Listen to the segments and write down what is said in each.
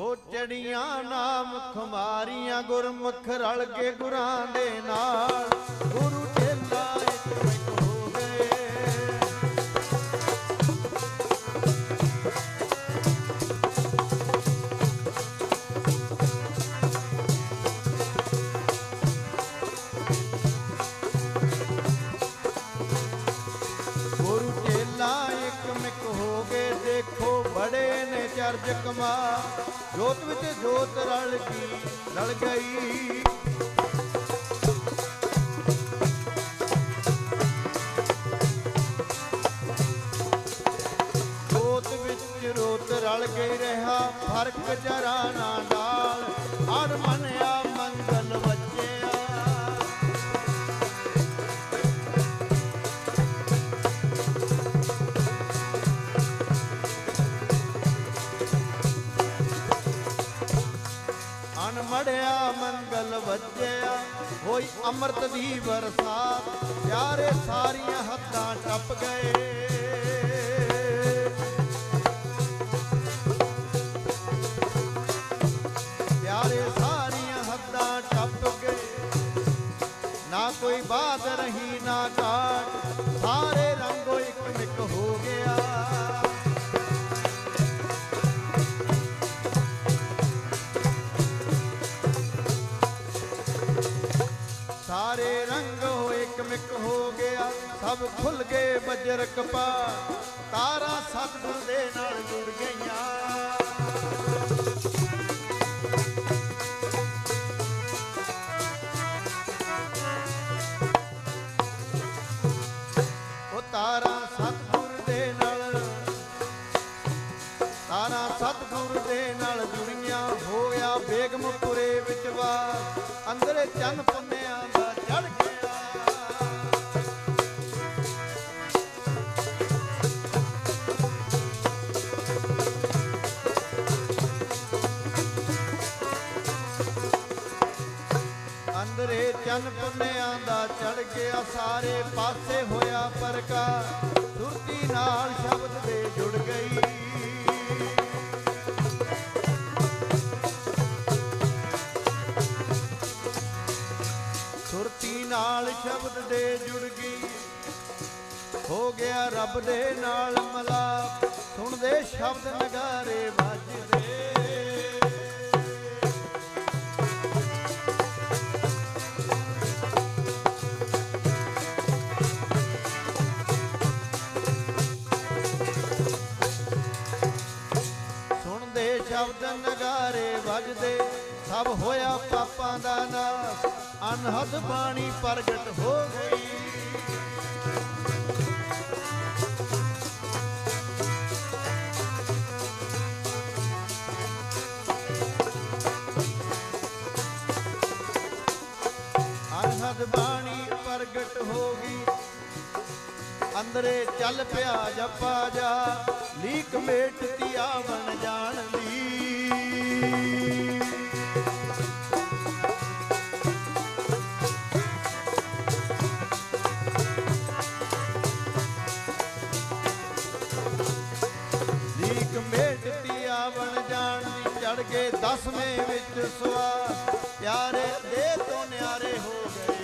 ਉਹ ਚੜੀਆਂ ਨਾਮ ਖੁਮਾਰੀਆਂ ਗੁਰਮੁਖ ਰਲ ਕੇ ਗੁਰਾਂ ਦੇ ਨਾਲ। ਗੁਰੂ ਚੇਲਾ ਨੇ ਕਮਾ ਜੋਤ ਵਿੱਚ ਜੋਤ ਰਲ ਗਈ ਰਲ ਗਈ। ਜੋਤ ਵਿੱਚ ਰੋਤ ਰਲ ਗਈ ਰਹਾ, ਫ਼ਰਕ ਜਰਾ ਨਾ ਨਾਲ ਹਰ ਮਨਿਆ ਅਨਮੜਿਆ ਮੰਗਲ ਵੱਜਿਆ। ਹੋਈ ਅੰਮ੍ਰਿਤ ਦੀ ਬਰਸਾਤ, ਪਿਆਰੇ ਸਾਰੀਆਂ ਹੱਦਾਂ ਟੱਪ ਗਏ। ਪਿਆਰੇ ਸਾਰੀਆਂ ਹੱਦਾਂ ਟੱਪ ਗਏ। ਨਾ ਕੋਈ ਬਾਤ ਰਹੀ, ਨਾ ਕਾਟ, ਸਾਰੇ ਰੰਗੋ ਇੱਕ ਮਿਕ ਹੋ ਸਾਰੇ ਰੰਗ ਹੋ ਇੱਕ ਮਿਕ ਹੋ ਗਿਆ, ਸਭ ਖੁੱਲ ਗਏ ਬਜਰ ਕਪਾ ਤਾਰਾ ਸਤਿਗੁਰ ਦੇ ਨਾਲ ਜੁੜ ਗਈਆਂ। ਉਹ ਅੰਦਰੇ ਚੰਨ ਪੁੰਨਿਆਂ ਦਾ ਚੜ ਗਿਆ, ਸਾਰੇ ਪਾਸੇ ਹੋਇਆ ਪਰਕਾ ਸੁਰਤੀ ਨਾਲ ਸ਼ਬਦ ਦੇ ਜੁੜ ਗਈ। ਸੁਰਤੀ ਨਾਲ ਸ਼ਬਦ ਦੇ ਜੁੜ ਗਈ। ਹੋ ਗਿਆ ਰੱਬ ਦੇ ਨਾਲ ਮਲਾਪ। ਸੁਣਦੇ ਸ਼ਬਦ ਨਗਾਰੇ ਵੱਜਦੇ। ਨਗਾਰੇ ਵੱਜਦੇ, ਸਭ ਹੋਇਆ ਪਾਪਾਂ ਦਾ ਨਾਸ, ਅਨਹਦ ਬਾਣੀ ਪ੍ਰਗਟ ਹੋ ਗਈ। ਅਨਹਦ ਬਾਣੀ ਪ੍ਰਗਟ ਹੋ ਗਈ। ਅੰਦਰੇ ਚੱਲ ਪਿਆ ਜਪਾ ਜਾ, ਲੀਕ ਮੇਟਤੀ ਆਵਣ ਚੜ ਕੇ ਦਸਵੇਂ ਵਿੱਚ ਸਵਾਰ ਪਿਆਰੇ ਦੇ ਤੋਂ ਨਿਆਰੇ ਹੋ ਗਏ।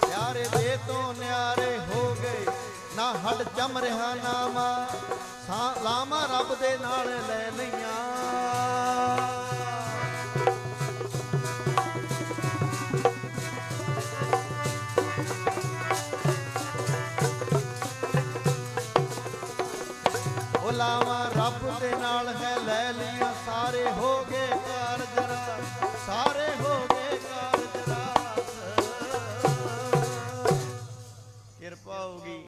ਪਿਆਰੇ ਦੇ ਤੋਂ ਨਿਆਰੇ ਹੋ ਗਏ, ਨਾ ਹੱਡ ਜਮ ਰਿਹਾ ਨਾਮਾ ਸਾ ਲਾਮਾ ਰੱਬ ਦੇ ਨਾਲ ਲੈ ਲਈਆਂ। ਬੁਲਾਵਾ ਰੱਬ ਦੇ ਨਾਲ ਹੈ ਲੈ ਲਿਆ ਸਾਰੇ ਹੋ